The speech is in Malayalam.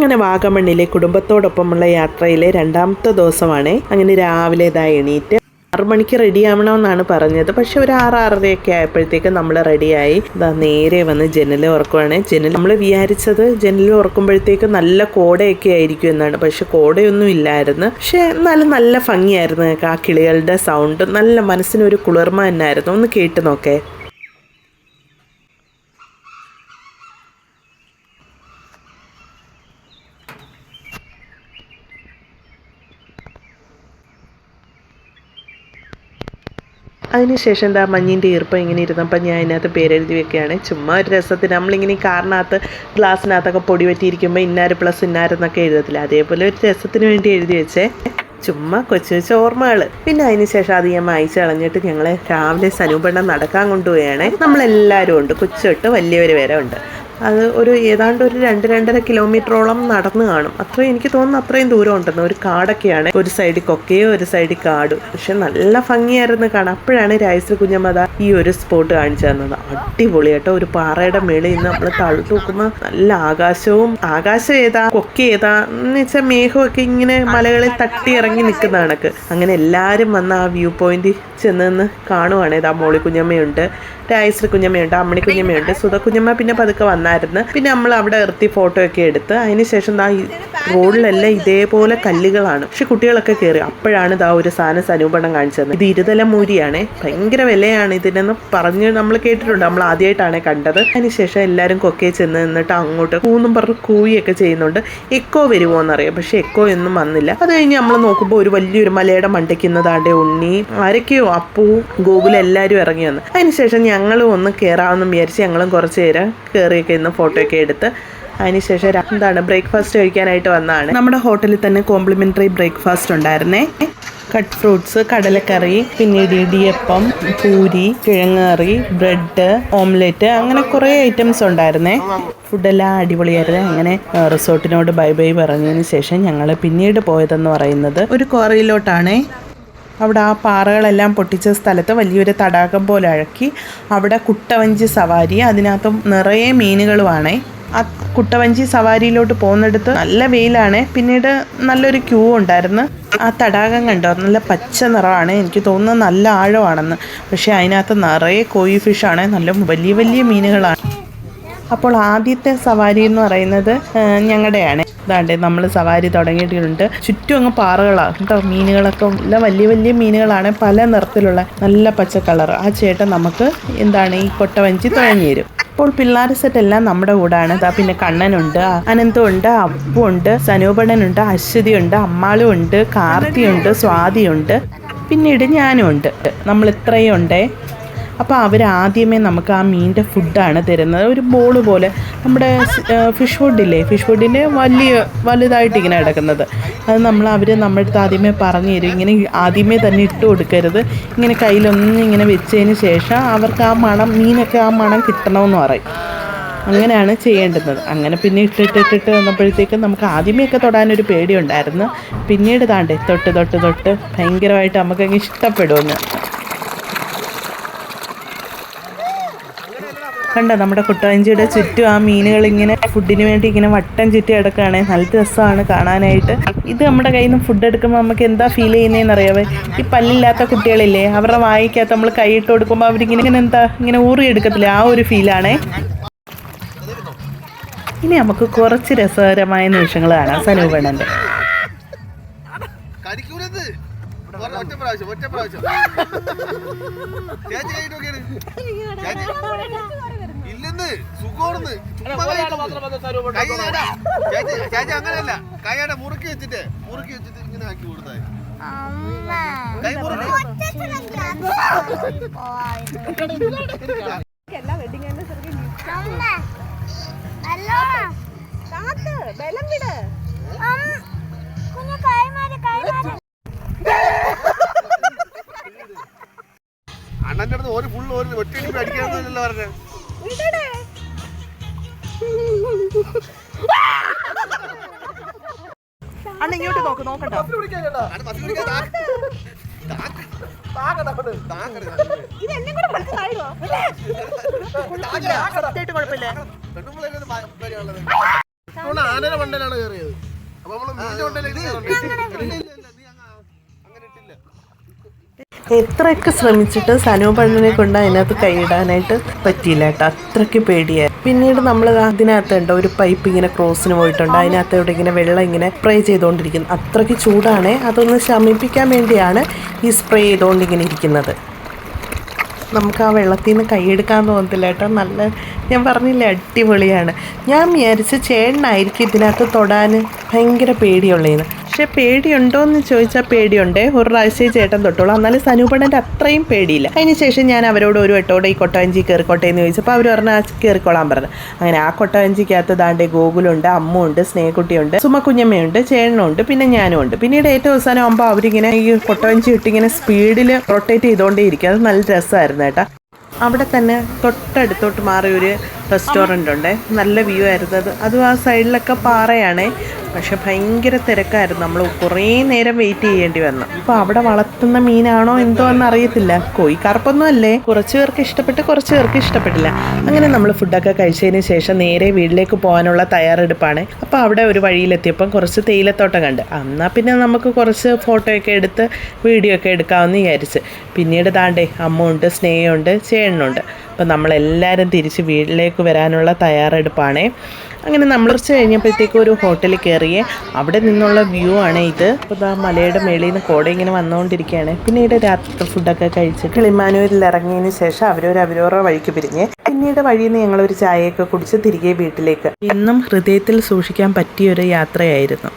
അങ്ങനെ വാഗമണ്ണിലെ കുടുംബത്തോടൊപ്പമുള്ള യാത്രയിലെ രണ്ടാമത്തെ ദിവസമാണ്. അങ്ങനെ രാവിലെ ഇതാ എണീറ്റ് ആറു മണിക്ക് റെഡി ആവണമെന്നാണ് പറഞ്ഞത്. പക്ഷെ ഒരു ആറ് ആറരയൊക്കെ ആയപ്പോഴത്തേക്ക് നമ്മൾ റെഡിയായി. ഇതാ നേരെ വന്ന് ജനൽ ഉറക്കുവാണ്. ജനൽ നമ്മൾ വിചാരിച്ചത് ജനൽ ഉറക്കുമ്പോഴത്തേക്ക് നല്ല കോടയൊക്കെ ആയിരിക്കും എന്നാണ്. പക്ഷെ കോടയൊന്നും ഇല്ലായിരുന്നു. പക്ഷെ എന്നാലും നല്ല ഭംഗിയായിരുന്നു. ആ കിളികളുടെ സൗണ്ട് നല്ല മനസ്സിനൊരു കുളിർമ തന്നെയായിരുന്നു ഒന്ന് കേട്ട് നോക്കേ. അതിനുശേഷം എന്താ മഞ്ഞിന്റെ ഈർപ്പം ഇങ്ങനെ ഇരുന്നപ്പോൾ ഞാൻ അതിനകത്ത് പേരെഴുതി വെക്കുകയാണ്. ചുമ്മാ ഒരു രസത്തിന് നമ്മളിങ്ങനെ ഈ കാറിനകത്ത് ഗ്ലാസ്സിനകത്തൊക്കെ പൊടി പറ്റിയിരിക്കുമ്പോൾ ഇന്നാര് പ്ലസ് ഇന്നാരെന്നൊക്കെ എഴുതത്തില്ല. അതേപോലെ ഒരു രസത്തിന് വേണ്ടി എഴുതി വെച്ചേ. ചുമ്മാ കൊച്ചു കൊച്ചു ഓർമ്മകൾ പിന്നെ അതിനുശേഷം അത് ഞാൻ മായിച്ച് കളഞ്ഞിട്ട് ഞങ്ങൾ രാവിലെ സനൂപണ്ണം നടക്കാൻ കൊണ്ടുപോവുകയാണ്. നമ്മളെല്ലാവരും ഉണ്ട്. കൊച്ചു തൊട്ട് വലിയവർ വരെ ഉണ്ട്. അത് ഒരു ഏതാണ്ട് ഒരു രണ്ട് രണ്ടര കിലോമീറ്ററോളം നടന്നു കാണും. അത്രയും എനിക്ക് തോന്നുന്നു അത്രയും ദൂരം ഉണ്ടെന്ന്. ഒരു കാടൊക്കെയാണ്. ഒരു സൈഡിൽ കൊക്കയോ ഒരു സൈഡിൽ കാടും. പക്ഷെ നല്ല ഭംഗിയായിരുന്നു കാണാം അപ്പോഴാണ് രായശ്രീ കുഞ്ഞമ്മത ഈ ഒരു സ്പോട്ട് കാണിച്ചു തന്നത്. അടിപൊളി കേട്ടോ. ഒരു പാറയുടെ മേളിൽ നിന്ന് നമ്മൾ തള്ളിട്ട് നോക്കുമ്പോൾ നല്ല ആകാശവും ആകാശം ഏതാ കൊക്ക ഏതാ എന്ന് വെച്ചാൽ മേഘമൊക്കെ ഇങ്ങനെ മലകളിൽ തട്ടി ഇറങ്ങി നിൽക്കുന്ന കണക്ക്. അങ്ങനെ എല്ലാവരും വന്ന് ആ വ്യൂ പോയിന്റ് ചെന്ന് നിന്ന് കാണുവാണ്. ഇതാ മോളി കുഞ്ഞമ്മയുണ്ട്. രായശ്രീ കുഞ്ഞമ്മയുണ്ട് അമ്മണി കുഞ്ഞമ്മയുണ്ട്. സുധ കുഞ്ഞമ്മ പിന്നെ പതുക്കെ വന്നായിരുന്നു. പിന്നെ നമ്മൾ അവിടെ ഇറത്തി ഫോട്ടോ ഒക്കെ എടുത്ത് അതിനുശേഷം ദാ റോഡിലെല്ലാം ഇതേപോലെ കല്ലുകളാണ്. പക്ഷെ കുട്ടികളൊക്കെ കയറി അപ്പോഴാണ് ഇതാ ഒരു സാധനം സനൂപണം കാണിച്ചത് ഇത് ഇരുതല മൂരിയാണേ ഭയങ്കര വിലയാണ് ഇതിനെന്ന് പറഞ്ഞ് നമ്മൾ കേട്ടിട്ടുണ്ട്. നമ്മൾ ആദ്യമായിട്ടാണ് കണ്ടത്. അതിനുശേഷം എല്ലാവരും കൊക്കെ ചെന്ന് നിന്നിട്ട് അങ്ങോട്ട് കൂന്നും പറഞ്ഞ് കൂവിയൊക്കെ ചെയ്യുന്നുണ്ട്. എക്കോ വരുമോ എന്നറിയാം പക്ഷെ എക്കോ ഒന്നും വന്നില്ല. അത് കഴിഞ്ഞ് നമ്മൾ നോക്കുമ്പോൾ ഒരു വലിയൊരു മലയുടെ മണ്ടയ്ക്കുന്നതാണ്ട് ഉണ്ണി ആരൊക്കെയോ അപ്പു ഗോകുൽ എല്ലാവരും ഇറങ്ങി വന്നു. അതിനുശേഷം ഞങ്ങളും ഒന്ന് കയറാമെന്ന് വിചാരിച്ച് ഞങ്ങളും കുറച്ച് നേരം കയറിയൊക്കെ ഇന്ന് ഫോട്ടോ ഒക്കെ എടുത്ത് അതിനുശേഷം എന്താണ് ബ്രേക്ക്ഫാസ്റ്റ് കഴിക്കാനായിട്ട് വന്നതാണ്. നമ്മുടെ ഹോട്ടലിൽ തന്നെ കോംപ്ലിമെന്ററി ബ്രേക്ക്ഫാസ്റ്റ് ഉണ്ടായിരുന്നേ. കട്ട് ഫ്രൂട്ട്സ് കടലക്കറി പിന്നീട് ഇടിയപ്പം പൂരി കിഴങ്ങറി ബ്രെഡ് ഓംലെറ്റ് അങ്ങനെ കുറേ ഐറ്റംസ് ഉണ്ടായിരുന്നേ. ഫുഡെല്ലാം അടിപൊളിയായിരുന്നു. അങ്ങനെ റിസോർട്ടിനോട് ബൈ ബൈ പറഞ്ഞതിന് ശേഷം ഞങ്ങൾ പിന്നീട് പോയതെന്ന് പറയുന്നത് ഒരു ക്വാറിയിലോട്ടാണേ. അവിടെ ആ പാറകളെല്ലാം പൊട്ടിച്ച സ്ഥലത്ത് വലിയൊരു തടാകം പോലെ അഴക്കി അവിടെ കുട്ടവഞ്ചി സവാരി അതിനകത്ത് നിറയെ മീനുകളുമാണേ. ആ കുട്ടവഞ്ചി സവാരിയിലോട്ട് പോകുന്നിടത്ത് നല്ല വെയിലാണ്. പിന്നീട് നല്ലൊരു ക്യൂ ഉണ്ടായിരുന്നു. ആ തടാകം കണ്ടോ? നല്ല പച്ച നിറമാണ്. എനിക്ക് തോന്നുന്നത് നല്ല ആഴമാണെന്ന്. പക്ഷേ അതിനകത്ത് നിറയെ കോയി ഫിഷാണ് നല്ല വലിയ വലിയ മീനുകളാണ്. അപ്പോൾ ആദ്യത്തെ സവാരി എന്ന് പറയുന്നത് ഞങ്ങളുടെയാണ്. ഇതാണ്ട് നമ്മൾ സവാരി തുടങ്ങിയിട്ടുണ്ട്. ചുറ്റും അങ്ങ് പാറകളാണ് കേട്ടോ മീനുകളൊക്കെ നല്ല വലിയ വലിയ മീനുകളാണ് പല നിറത്തിലുള്ള നല്ല പച്ച കളർ ആ ചേട്ടൻ നമുക്ക് എന്താണ് ഈ കൊട്ടവഞ്ചി തുഴഞ്ഞു തരും. അപ്പോൾ പിള്ളേർ സെറ്റ് എല്ലാം നമ്മുടെ കൂടാണ്. പിന്നെ കണ്ണനുണ്ട് അനന്തമുണ്ട് അപ്പുണ്ട് സനൂപണനുണ്ട് അശ്വതിയുണ്ട് അമ്മാളുണ്ട് കാർത്തിയുണ്ട് സ്വാതിയുണ്ട് പിന്നീട് ഞാനും ഉണ്ട്. നമ്മൾ ഇത്രയും ഉണ്ടേ. അപ്പോൾ അവർ ആദ്യമേ നമുക്ക് ആ മീനിന്റെ ഫുഡാണ് തരുന്നത്. ഒരു ബോൾ പോലെ നമ്മുടെ ഫിഷ് ഫുഡില്ലേ ഫിഷ് ഫുഡിന്റെ വലിയ വലുതായിട്ട് ഇങ്ങനെ കിടക്കുന്നത്. അത് നമ്മൾ അവർ നമ്മുടെ അടുത്ത് ആദ്യമേ പറഞ്ഞു തരും. ഇങ്ങനെ ആദ്യമേ തന്നെ ഇട്ട് കൊടുക്കരുത്. ഇങ്ങനെ കയ്യിലൊന്നും ഇങ്ങനെ വെച്ചതിന് ശേഷം അവർക്ക് ആ മണം മീനൊക്കെ ആ മണം കിട്ടണമെന്ന് പറയും. അങ്ങനെയാണ് ചെയ്യേണ്ടുന്നത്. അങ്ങനെ പിന്നെ ഇട്ടിട്ടിട്ടിട്ട് വന്നപ്പോഴത്തേക്ക് നമുക്ക് ആദ്യമേയൊക്കെ തൊടാനൊരു പേടിയുണ്ടായിരുന്നു. പിന്നീട് താണ്ടേ തൊട്ട് തൊട്ട് തൊട്ട് ഭയങ്കരമായിട്ട് നമുക്കങ്ങ് ഇഷ്ടപ്പെടുമെന്ന്. കണ്ടോ നമ്മുടെ കുട്ടവഞ്ചിയുടെ ചുറ്റും ആ മീനുകൾ ഇങ്ങനെ ഫുഡിന് വേണ്ടി ഇങ്ങനെ വട്ടം ചുറ്റി കിടക്കുകയാണ് നല്ല രസമാണ് കാണാനായിട്ട്. ഇത് നമ്മുടെ കയ്യിൽ നിന്ന് ഫുഡ് എടുക്കുമ്പോൾ നമുക്ക് എന്താ ഫീൽ ചെയ്യുന്നതെന്ന് അറിയാവേ? ഈ പല്ലില്ലാത്ത കുട്ടികളില്ലേ അവരുടെ വായിക്കകത്ത് നമ്മൾ കൈയിട്ട് കൊടുക്കുമ്പോൾ അവരിങ്ങനെ ഇങ്ങനെ എന്താ ഇങ്ങനെ ഊറി എടുക്കത്തില്ലേ? ആ ഒരു ഫീലാണേ ഇനി നമുക്ക് കുറച്ച് രസകരമായ നിമിഷങ്ങൾ കാണാം സനൂപണന്റെ ഒര- ഒറ്റ പ്രാവശ്യം ഒറ്റ പ്രാവശ്യം. ചേച്ചി നോക്കിയാണ് ഇല്ലെന്ന് സുഖമാണെന്ന്. ചേച്ചി അങ്ങനെയല്ല. കൈയുടെ മുറുക്കി വെച്ചിട്ട് മുറുക്കി വെച്ചിട്ട് ഇങ്ങനെ ആക്കി കൊടുത്താൽ കൈ മുറുക്കി. അണ്ണന്റെ അടുത്ത് ഒരു ഫുള്ള് ഒരു ഒറ്റ അടിക്കാന്നല്ലോ പറഞ്ഞത് അണ്ണ ഇങ്ങോട്ട് നോക്ക് നോക്കട്ടോ അണ്ണൻ പത്തി പിടിക്കാൻ താ- താക്ക്. താക്കണ്ട, താക്കണ്ട. സത്യമായിട്ട് കുഴപ്പമില്ല. ആനയുടെ മണ്ടയിലാണ് കയറിയത്. അപ്പൊ നമ്മൾ മീനിന്റെ മണ്ടയിലേക്ക് എത്രയൊക്കെ ശ്രമിച്ചിട്ട് സനൂപണ്ണനെ കൊണ്ട് അതിനകത്ത് കൈയിടാനായിട്ട് പറ്റിയില്ല കേട്ടോ. അത്രയ്ക്ക് പേടിയായി. പിന്നീട് നമ്മൾ അതിനകത്ത് ഉണ്ട് ഒരു പൈപ്പ് ഇങ്ങനെ ക്രോസിന് പോയിട്ടുണ്ട്. അതിനകത്ത് ഇവിടെ ഇങ്ങനെ വെള്ളം ഇങ്ങനെ സ്പ്രേ ചെയ്തുകൊണ്ടിരിക്കുന്നു അത്രയ്ക്ക് ചൂടാണ്. അതൊന്ന് ശമിപ്പിക്കാൻ വേണ്ടിയാണ് ഈ സ്പ്രേ ചെയ്തുകൊണ്ട് ഇങ്ങനെ ഇരിക്കുന്നത്. നമുക്ക് ആ വെള്ളത്തിൽ നിന്ന് കൈയെടുക്കാൻ തോന്നത്തില്ല കേട്ടോ. നല്ല ഞാൻ പറഞ്ഞില്ലേ അടിപൊളിയാണ്. ഞാൻ വിചാരിച്ച് ചേട്ടനായിരിക്കും ഇതിനകത്ത് തൊടാൻ. ഭയങ്കര പേടിയുള്ളതെന്ന് പക്ഷെ പേടിയുണ്ടോ എന്ന് ചോദിച്ചാൽ പേടിയുണ്ട്. ഒരു പ്രാവശ്യം ചേട്ടൻ തൊട്ടോളൂ. എന്നാലും സനൂപണന്റെ അത്രയും പേടിയില്ല. അതിന് ശേഷം ഞാൻ അവരോട് ഒരു വട്ടോടെ ഈ കൊട്ടവഞ്ചി കയറിക്കോട്ടെ എന്ന് ചോദിച്ചപ്പോൾ അവർ പറഞ്ഞാൽ "ആ, കയറിക്കോളാൻ പറഞ്ഞു. അങ്ങനെ ആ കൊട്ടവഞ്ചിക്കകത്ത് ദാണ്ടെ ഗോകുലുണ്ട് അമ്മുണ്ട് സ്നേഹക്കുട്ടിയുണ്ട് സുമക്കുഞ്ഞമ്മയുണ്ട് ചേട്ടനുണ്ട് പിന്നെ ഞാനും ഉണ്ട്. പിന്നീട് ഏറ്റവും അവസാനം ആകുമ്പോൾ അവരിങ്ങനെ ഈ കൊട്ടവഞ്ചി ഇട്ടിങ്ങനെ സ്പീഡിൽ റൊട്ടേറ്റ് ചെയ്തുകൊണ്ടേ ഇരിക്കും. അത് നല്ല രസമായിരുന്നു കേട്ടോ. അവിടെ തന്നെ തൊട്ടടുത്തോട്ട് മാറി ഒരു റെസ്റ്റോറന്റ് ഉണ്ട്. നല്ല വ്യൂ ആയിരുന്നു അത്. അതും ആ സൈഡിലൊക്കെ പാറയാണേ. പക്ഷെ ഭയങ്കര തിരക്കായിരുന്നു. നമ്മൾ കുറേ നേരം വെയിറ്റ് ചെയ്യേണ്ടി വന്നു. അപ്പോൾ അവിടെ വളർത്തുന്ന മീനാണോ എന്തോ എന്ന് അറിയത്തില്ല. കോഴി കറുപ്പൊന്നും അല്ലേ? കുറച്ച് പേർക്ക് ഇഷ്ടപ്പെട്ട് കുറച്ച് പേർക്ക് ഇഷ്ടപ്പെട്ടില്ല. അങ്ങനെ നമ്മൾ ഫുഡൊക്കെ കഴിച്ചതിന് ശേഷം നേരെ വീട്ടിലേക്ക് പോകാനുള്ള തയ്യാറെടുപ്പാണ്. അപ്പോൾ അവിടെ ഒരു വഴിയിലെത്തിയപ്പം കുറച്ച് തേയിലത്തോട്ടം കണ്ട്. എന്നാൽ പിന്നെ നമുക്ക് കുറച്ച് ഫോട്ടോയൊക്കെ എടുത്ത് വീഡിയോ ഒക്കെ എടുക്കാമെന്ന് വിചാരിച്ച്. പിന്നീട് താണ്ടേ അമ്മ ഉണ്ട് സ്നേഹമുണ്ട് ചേട്ടനുണ്ട്. അപ്പം നമ്മളെല്ലാവരും തിരിച്ച് വീട്ടിലേക്ക് വരാനുള്ള തയ്യാറെടുപ്പാണേ. അങ്ങനെ നമ്മൾ കുറച്ച് കഴിഞ്ഞപ്പോഴത്തേക്കും ഒരു ഹോട്ടലിൽ കയറിയേ. അവിടെ നിന്നുള്ള വ്യൂ ആണ് ഇത്. അപ്പോൾ ആ മലയുടെ മേളിൽ നിന്ന് കോട ഇങ്ങനെ വന്നുകൊണ്ടിരിക്കുകയാണ്. പിന്നീട് രാത്രി ഫുഡൊക്കെ കഴിച്ച് കിളിമാനൂരിൽ ഇറങ്ങിയതിന് ശേഷം അവരൊരു അവരോറ വഴിക്ക് പിരിഞ്ഞ് പിന്നീട് വഴിയിൽ നിന്ന് ഞങ്ങളൊരു ചായയൊക്കെ കുടിച്ച് തിരികെ വീട്ടിലേക്ക്. ഇന്നും ഹൃദയത്തിൽ സൂക്ഷിക്കാൻ പറ്റിയൊരു യാത്രയായിരുന്നു.